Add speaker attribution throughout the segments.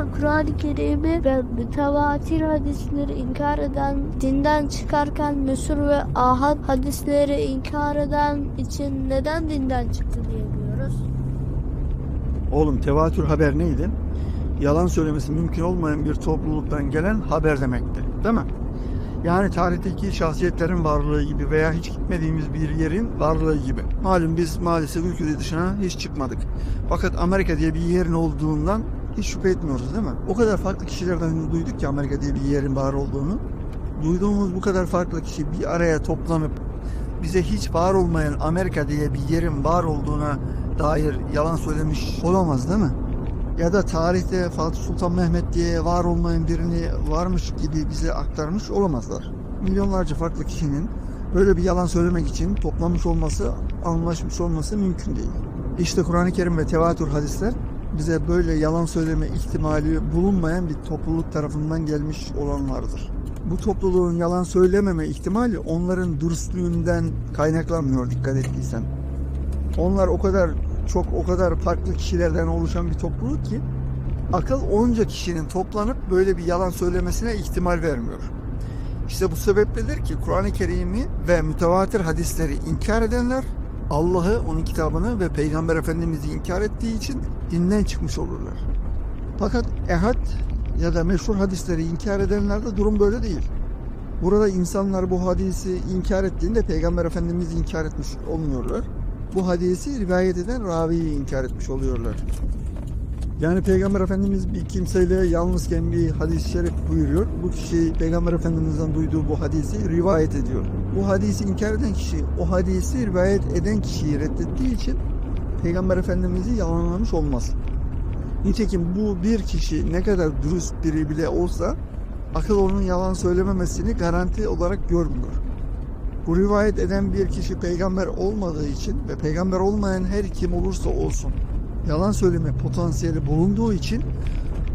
Speaker 1: Ama Kur'an-ı Kerim'i ve mütevatir hadisleri inkar eden, dinden çıkarken meşhur ve ahad hadisleri inkar eden için neden dinden çıktı diyemiyoruz?
Speaker 2: Oğlum tevatür haber neydi? Yalan söylemesi mümkün olmayan bir topluluktan gelen haber demekti. Değil mi? Yani tarihteki şahsiyetlerin varlığı gibi veya hiç gitmediğimiz bir yerin varlığı gibi. Malum biz maalesef ülke dışına hiç çıkmadık. Fakat Amerika diye bir yerin olduğundan hiç şüphe etmiyoruz değil mi? O kadar farklı kişilerden duyduk ki Amerika diye bir yerin var olduğunu. Duyduğumuz bu kadar farklı kişi bir araya toplanıp bize hiç var olmayan Amerika diye bir yerin var olduğuna dair yalan söylemiş olamaz değil mi? Ya da tarihte Fatih Sultan Mehmet diye var olmayan birini varmış gibi bize aktarmış olamazlar. Milyonlarca farklı kişinin böyle bir yalan söylemek için toplanmış olması, anlaşmış olması mümkün değil. İşte Kur'an-ı Kerim ve tevatür hadisler bize böyle yalan söyleme ihtimali bulunmayan bir topluluk tarafından gelmiş olanlardır. Bu topluluğun yalan söylememe ihtimali onların dürüstlüğünden kaynaklanmıyor dikkat ettiysen. Onlar o kadar çok o kadar farklı kişilerden oluşan bir topluluk ki akıl onca kişinin toplanıp böyle bir yalan söylemesine ihtimal vermiyor. İşte bu sebepledir ki Kur'an-ı Kerim'i ve mütevatir hadisleri inkar edenler Allah'ı, onun kitabını ve Peygamber Efendimiz'i inkar ettiği için dinden çıkmış olurlar. Fakat ehad ya da meşhur hadisleri inkar edenlerde durum böyle değil. Burada insanlar bu hadisi inkar ettiğinde Peygamber Efendimiz'i inkar etmiş olmuyorlar. Bu hadisi rivayet eden raviyi inkar etmiş oluyorlar. Yani Peygamber Efendimiz bir kimseyle yalnızken bir hadis-i şerif buyuruyor. Bu kişi Peygamber Efendimiz'den duyduğu bu hadisi rivayet ediyor. Bu hadisi inkar eden kişi o hadisi rivayet eden kişiyi reddettiği için Peygamber Efendimiz'i yalanlamış olmaz. Nitekim bu bir kişi ne kadar dürüst biri bile olsa akıl onun yalan söylememesini garanti olarak görmüyor. Bu rivayet eden bir kişi peygamber olmadığı için ve peygamber olmayan her kim olursa olsun yalan söyleme potansiyeli bulunduğu için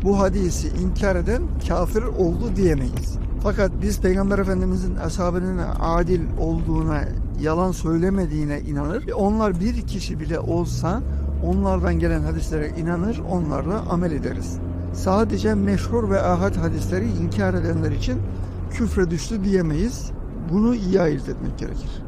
Speaker 2: bu hadisi inkar eden kafir oldu diyemeyiz. Fakat biz Peygamber Efendimizin ashabının adil olduğuna, yalan söylemediğine inanır. ve Onlar bir kişi bile olsa onlardan gelen hadislere inanır, onlarla amel ederiz. Sadece meşhur ve ahad hadisleri inkar edenler için küfre düştü diyemeyiz. Bunu iyi ayırt etmek gerekir.